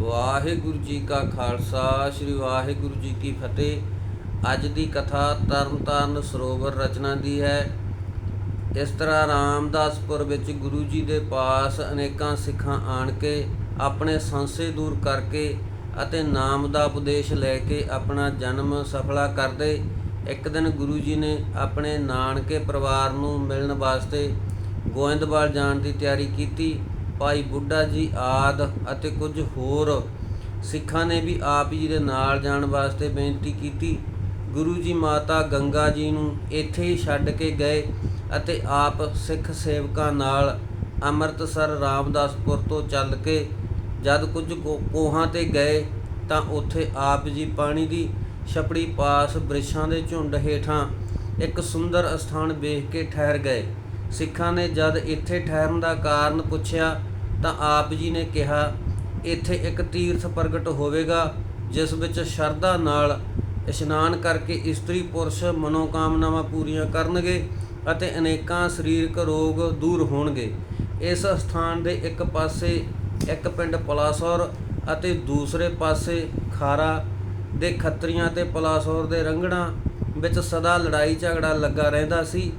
ਵਾਹਿਗੁਰੂ ਜੀ ਕਾ ਖਾਲਸਾ, ਸ੍ਰੀ ਵਾਹਿਗੁਰੂ ਜੀ ਕੀ ਫਤਿਹ। ਅੱਜ ਦੀ ਕਥਾ ਤਰਨਤਾਰਨ ਸਰੋਵਰ ਰਚਨਾ ਦੀ ਹੈ। ਇਸ ਤਰ੍ਹਾਂ ਰਾਮਦਾਸਪੁਰ ਵਿੱਚ ਗੁਰੂ ਜੀ ਦੇ ਪਾਸ ਅਨੇਕਾਂ ਸਿੱਖਾਂ ਆਣ ਕੇ ਆਪਣੇ ਸੰਸੇ ਦੂਰ ਕਰਕੇ ਅਤੇ ਨਾਮ ਦਾ ਉਪਦੇਸ਼ ਲੈ ਕੇ ਆਪਣਾ ਜਨਮ ਸਫਲਾ ਕਰਦੇ, ਇੱਕ ਦਿਨ ਗੁਰੂ ਜੀ ਨੇ ਆਪਣੇ ਨਾਨਕੇ ਪਰਿਵਾਰ ਨੂੰ ਮਿਲਣ ਵਾਸਤੇ ਗੋਇੰਦਵਾਲ ਜਾਣ ਦੀ ਤਿਆਰੀ ਕੀਤੀ। ਭਾਈ ਬੁੱਢਾ ਜੀ ਆਦ ਅਤੇ ਕੁਝ ਹੋਰ ਸਿੱਖਾਂ ਨੇ ਵੀ ਆਪ ਜੀ ਦੇ ਨਾਲ ਜਾਣ ਵਾਸਤੇ ਬੇਨਤੀ ਕੀਤੀ। ਗੁਰੂ ਜੀ ਮਾਤਾ ਗੰਗਾ ਜੀ ਨੂੰ ਇੱਥੇ ਹੀ ਛੱਡ ਕੇ ਗਏ ਅਤੇ ਆਪ ਸਿੱਖ ਸੇਵਕਾਂ ਨਾਲ ਅੰਮ੍ਰਿਤਸਰ ਰਾਮਦਾਸਪੁਰ ਤੋਂ ਚੱਲ ਕੇ ਜਦ ਕੁਝ ਕੋ- ਕੋਹਾਂ ਤੇ ਗਏ ਤਾਂ ਉੱਥੇ ਆਪ ਜੀ ਪਾਣੀ ਦੀ ਛਪੜੀ ਪਾਸ ਬ੍ਰਿਸ਼ਾਂ ਦੇ ਝੁੰਡ ਹੇਠਾਂ ਇੱਕ ਸੁੰਦਰ ਅਸਥਾਨ ਵੇਖ ਕੇ ਠਹਿਰ ਗਏ। ਸਿੱਖਾਂ ਨੇ ਜਦ ਇੱਥੇ ਠਹਿਰਨ ਦਾ ਕਾਰਨ ਪੁੱਛਿਆ ਤਾਂ ਆਪ ਜੀ ਨੇ ਕਿਹਾ, ਇੱਥੇ ਇੱਕ ਤੀਰਥ ਪ੍ਰਗਟ ਹੋਵੇਗਾ, ਜਿਸ ਵਿੱਚ ਸ਼ਰਧਾ ਨਾਲ ਇਸ਼ਨਾਨ ਕਰਕੇ ਇਸਤਰੀ ਪੁਰਸ਼ ਮਨੋਕਾਮਨਾਵਾਂ ਪੂਰੀਆਂ ਕਰਨਗੇ ਅਤੇ ਅਨੇਕਾਂ ਸਰੀਰਕ ਰੋਗ ਦੂਰ ਹੋਣਗੇ। ਇਸ ਸਥਾਨ ਦੇ ਇੱਕ ਪਾਸੇ ਇੱਕ ਪਿੰਡ ਪਲਾਸੌਰ ਅਤੇ ਦੂਸਰੇ ਪਾਸੇ ਖਾਰਾ ਦੇ ਖੱਤਰੀਆਂ ਤੇ ਪਲਾਸੌਰ ਦੇ ਰੰਗੜਾਂ ਵਿੱਚ ਸਦਾ ਲੜਾਈ ਝਗੜਾ ਲੱਗਾ ਰਹਿੰਦਾ ਸੀ।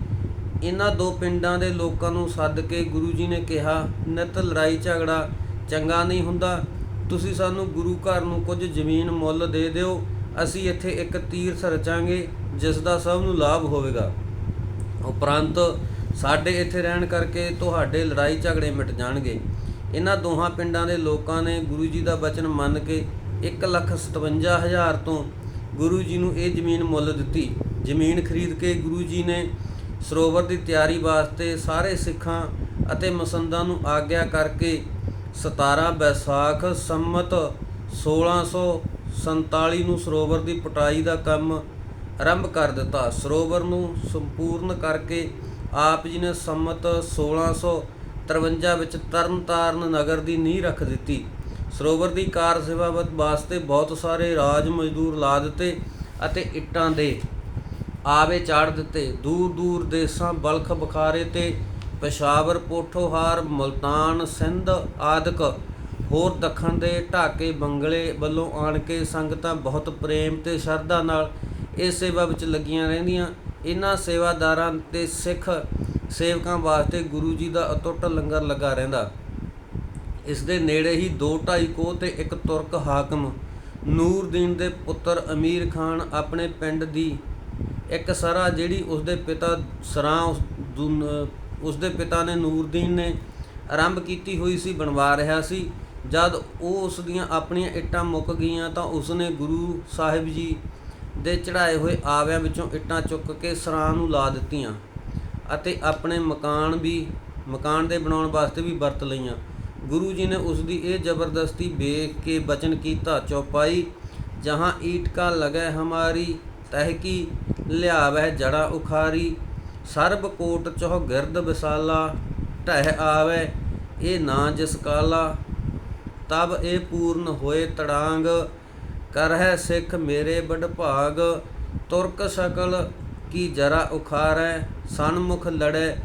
ਇਹਨਾਂ ਦੋ ਪਿੰਡਾਂ ਦੇ ਲੋਕਾਂ ਨੂੰ ਸੱਦ ਕੇ ਗੁਰੂ ਜੀ ਨੇ ਕਿਹਾ, ਨਿਤ ਲੜਾਈ ਝਗੜਾ ਚੰਗਾ ਨਹੀਂ ਹੁੰਦਾ। ਤੁਸੀਂ ਸਾਨੂੰ ਗੁਰੂ ਘਰ ਨੂੰ ਕੁਝ ਜ਼ਮੀਨ ਮੁੱਲ ਦੇ ਦਿਓ। ਅਸੀਂ ਇੱਥੇ ਇੱਕ ਤੀਰਥ ਰਚਾਂਗੇ, ਜਿਸ ਦਾ ਸਭ ਨੂੰ ਲਾਭ ਹੋਵੇਗਾ। ਉਪਰੰਤ ਸਾਡੇ ਇੱਥੇ ਰਹਿਣ ਕਰਕੇ ਤੁਹਾਡੇ ਲੜਾਈ ਝਗੜੇ ਮਿਟ ਜਾਣਗੇ। ਇਹਨਾਂ ਦੋਹਾਂ ਪਿੰਡਾਂ ਦੇ ਲੋਕਾਂ ਨੇ ਗੁਰੂ ਜੀ ਦਾ ਬਚਨ ਮੰਨ ਕੇ 157000 ਤੋਂ ਗੁਰੂ ਜੀ ਨੂੰ ਇਹ ਜ਼ਮੀਨ ਮੁੱਲ ਦਿੱਤੀ। ਜ਼ਮੀਨ ਖਰੀਦ ਕੇ ਗੁਰੂ ਜੀ ਨੇ ਸਰੋਵਰ ਦੀ ਤਿਆਰੀ ਵਾਸਤੇ ਸਾਰੇ ਸਿੱਖਾਂ ਅਤੇ ਮਸੰਦਾਂ ਨੂੰ ਆਗਿਆ ਕਰਕੇ 17 ਬੈਸਾਖ ਸੰਮਤ 1647 ਨੂੰ ਸਰੋਵਰ ਦੀ ਪਟਾਈ ਦਾ ਕੰਮ ਆਰੰਭ ਕਰ ਦਿੱਤਾ। ਸਰੋਵਰ ਨੂੰ ਸੰਪੂਰਨ ਕਰਕੇ ਆਪ ਜੀ ਨੇ ਸੰਮਤ 1653 ਵਿੱਚ ਤਰਨਤਾਰਨ ਨਗਰ ਦੀ ਨੀਂਹ ਰੱਖ ਦਿੱਤੀ। ਸਰੋਵਰ ਦੀ ਕਾਰ ਸੇਵਾ ਵ- ਵਾਸਤੇ ਬਹੁਤ ਸਾਰੇ ਰਾਜ ਮਜ਼ਦੂਰ ਲਾ ਦਿੱਤੇ ਅਤੇ ਇੱਟਾਂ ਦੇ ਆਵੇ ਚਾੜ ਦਿੱਤੇ। ਦੂਰ ਦੂਰ ਦੇਸਾਂ ਬਲਖ ਬੁਖਾਰੇ ਤੇ ਪਸ਼ਾਵਰ ਪੋਠੋਹਾਰ ਮਲਤਾਨ ਸਿੰਧ ਆਦਿਕ। ਹੋਰ ਦੱਖਣ ਦੇ ਢਾਕੇ ਬੰਗਲੇ ਵੱਲੋਂ ਆਣ ਕੇ ਸੰਗਤਾਂ ਬਹੁਤ ਪ੍ਰੇਮ ਤੇ ਸ਼ਰਧਾ ਨਾਲ ਇਸ ਸੇਵਾ ਵਿੱਚ ਲੱਗੀਆਂ ਰਹਿੰਦੀਆਂ। ਇਹਨਾਂ ਸੇਵਾਦਾਰਾਂ ਤੇ ਸਿੱਖ ਸੇਵਕਾਂ ਵਾਸਤੇ ਗੁਰੂ ਜੀ ਦਾ ਅਟੁੱਟ ਲੰਗਰ ਲੱਗਾ ਰਹਿੰਦਾ। ਇਸ ਦੇ ਨੇੜੇ ਹੀ 2.5 ਕੋਹ ਤੇ ਇੱਕ ਤੁਰਕ ਹਾਕਮ। ਨੂਰਦੀਨ ਦੇ ਪੁੱਤਰ ਅਮੀਰ ਖਾਨ ਆਪਣੇ ਪਿੰਡ ਦੀ ਇੱਕ ਸਰਾ ਜਿਹੜੀ ਉਸਦੇ ਪਿਤਾ ਸਰਾਂ ਉਸ ਦੁਨ- ਉਸਦੇ ਪਿਤਾ ਨੇ ਨੂਰਦੀਨ ਨੇ ਆਰੰਭ ਕੀਤੀ ਹੋਈ ਸੀ, ਬਣਵਾ ਰਿਹਾ ਸੀ। ਜਦ ਉਹ ਉਸ ਦੀਆਂ ਆਪਣੀਆਂ ਇੱਟਾਂ ਮੁੱਕ ਗਈਆਂ ਤਾਂ ਉਸਨੇ ਗੁਰੂ ਸਾਹਿਬ ਜੀ ਦੇ ਚੜਾਏ ਹੋਏ ਆਵਿਆਂ ਵਿੱਚੋਂ ਇੱਟਾਂ ਚੁੱਕ ਕੇ ਸਰਾਂ ਨੂੰ ਲਾ ਦਿੱਤੀਆਂ ਅਤੇ ਆਪਣੇ ਮਕਾਨ ਵੀ, ਮਕਾਨ ਦੇ ਬਣਾਉਣ ਵਾਸਤੇ ਵੀ ਵਰਤ ਲਈਆਂ। ਗੁਰੂ ਜੀ ਨੇ ਉਸ ਦੀ ਇਹ ਜ਼ਬਰਦਸਤੀ ਵੇਖ ਕੇ ਬਚਨ ਕੀਤਾ, ਚੌਪਾਈ, ਜਹਾਂ ਈਟ ਕਾ ਲਗੈ ਹਮਾਰੀ ਤਹਿਕੀ ਲਿਆਵੈ ਜੜਾ ਉਖਾਰੀ, ਸਰਬ ਕੋਟ ਚੋਹ ਗਿਰਦ ਵਿਸਾਲਾ, ਢਹਿ ਆਵੈ ਇਹ ਨਾ ਜਿਸ ਕਾਲਾ, ਤਬ ਇਹ ਪੂਰਨ ਹੋਏ ਤੜਾਂਗ, ਕਰਹਿ ਸਿੱਖ ਮੇਰੇ ਬਡਭਾਗ ਤੁਰਕ ਸਕਲ ਕੀ ਜਰਾ ਉਖਾਰੈ, ਸਨਮੁਖ ਲੜੈ,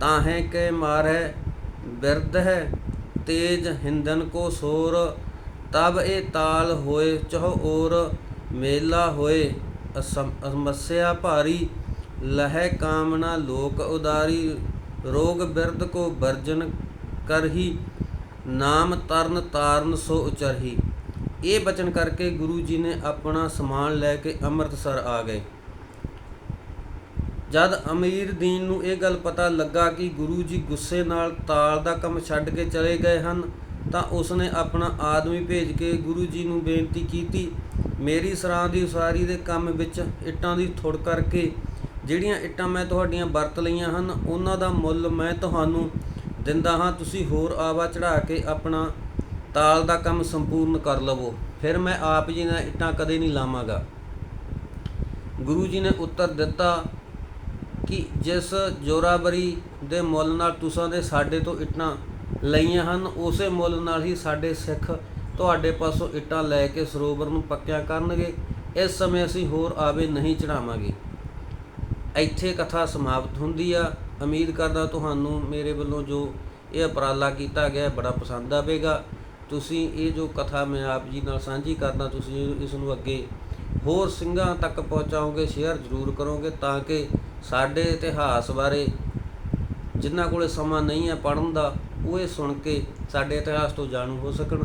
ਤਾਹੇ ਕੇ ਮਾਰੈ ਬਿਰਧ ਹੈ ਤੇਜ ਹਿੰਦਨ ਕੋ ਸੋਰ, ਤਬ ਇਹ ਤਾਲ ਹੋਏ ਚਹ ਔਰ ਮੇਲਾ ਹੋਏ ਅਸਮੱਸਿਆ ਭਾਰੀ, ਲਹਿ ਕਾਮਨਾ, ਲੋਕ ਉਦਾਰੀ, ਰੋਗ ਬਿਰਧ ਕੋ ਵਰਜਨ ਕਰਹੀ, ਨਾਮ ਤਰਨ ਤਾਰਨ ਸੋ ਉਚਰਹੀ। ਇਹ ਬਚਨ ਕਰਕੇ ਗੁਰੂ ਜੀ ਨੇ ਆਪਣਾ ਸਮਾਨ ਲੈ ਕੇ ਅੰਮ੍ਰਿਤਸਰ ਆ ਗਏ। ਜਦ ਅਮੀਰ ਦੀਨ ਨੂੰ ਇਹ ਗੱਲ ਪਤਾ ਲੱਗਾ ਕਿ ਗੁਰੂ ਜੀ ਗੁੱਸੇ ਨਾਲ ਤਾਲ ਦਾ ਕੰਮ ਛੱਡ ਕੇ ਚਲੇ ਗਏ ਹਨ, ਤਾਂ ਉਸਨੇ ਆਪਣਾ ਆਦਮੀ ਭੇਜ ਕੇ ਗੁਰੂ ਜੀ ਨੂੰ ਬੇਨਤੀ ਕੀਤੀ ਮੇਰੀ ਸਰਾਂ ਦੀ ਉਸਾਰੀ ਦੇ ਕੰਮ ਵਿੱਚ ਇੱਟਾਂ ਦੀ ਥੁੜ ਕਰਕੇ ਜਿਹੜੀਆਂ ਇੱਟਾਂ ਮੈਂ ਤੁਹਾਡੀਆਂ ਵਰਤ ਲਈਆਂ ਹਨ, ਉਹਨਾਂ ਦਾ ਮੁੱਲ ਮੈਂ ਤੁਹਾਨੂੰ ਦਿੰਦਾ ਹਾਂ। ਤੁਸੀਂ ਹੋਰ ਆਵਾ ਚੜਾ ਕੇ ਆਪਣਾ ਤਾਲ ਦਾ ਕੰਮ ਸੰਪੂਰਨ ਕਰ ਲਵੋ। ਫਿਰ ਮੈਂ ਆਪ ਜੀ ਨਾਲ ਇੱਟਾਂ ਕਦੇ ਨਹੀਂ ਲਾਵਾਂਗਾ। ਗੁਰੂ ਜੀ ਨੇ ਉੱਤਰ ਦਿੱਤਾ ਕਿ ਜਿਸ ਜੋਰਾਵਰੀ ਦੇ ਮੁੱਲ ਨਾਲ ਤੁਸਾਂ ਦੇ ਸਾਡੇ ਤੋਂ ਇੱਟਾਂ ਲਈਆਂ ਹਨ, ਉਸੇ ਮੁੱਲ ਨਾਲ ਹੀ ਸਾਡੇ ਸਿੱਖ ਤੁਹਾਡੇ ਪਾਸੋਂ ਇੱਟਾਂ ਲੈ ਕੇ ਸਰੋਵਰ ਨੂੰ ਪੱਕਿਆ ਕਰਨਗੇ। ਇਸ ਸਮੇਂ ਅਸੀਂ ਹੋਰ ਆਵੇ ਨਹੀਂ ਚੜਾਵਾਂਗੇ। ਇੱਥੇ ਕਥਾ ਸਮਾਪਤ ਹੁੰਦੀ ਆ। ਉਮੀਦ ਕਰਦਾ ਤੁਹਾਨੂੰ ਮੇਰੇ ਵੱਲੋਂ ਜੋ ਇਹ ਉਪਰਾਲਾ ਕੀਤਾ ਗਿਆ ਬੜਾ ਪਸੰਦ ਆਵੇਗਾ। ਤੁਸੀਂ ਇਹ ਜੋ ਕਥਾ ਮੈਂ ਆਪ ਜੀ ਨਾਲ ਸਾਂਝੀ ਕਰਦਾ, ਤੁਸੀਂ ਇਸ ਨੂੰ ਅੱਗੇ ਹੋਰ ਸਿੰਘਾਂ ਤੱਕ ਪਹੁੰਚਾਓਗੇ, ਸ਼ੇਅਰ ਜ਼ਰੂਰ ਕਰੋਗੇ ਤਾਂ ਕਿ ਸਾਡੇ ਇਤਿਹਾਸ ਬਾਰੇ ਜਿਨ੍ਹਾਂ ਕੋਲੇ ਸਮਾਂ ਨਹੀਂ ਹੈ ਪੜਨ ਦਾ, ਉਹ ਇਹ ਸੁਣ ਕੇ ਸਾਡੇ ਇਤਿਹਾਸ ਤੋਂ ਜਾਣੂ ਹੋ ਸਕਣ।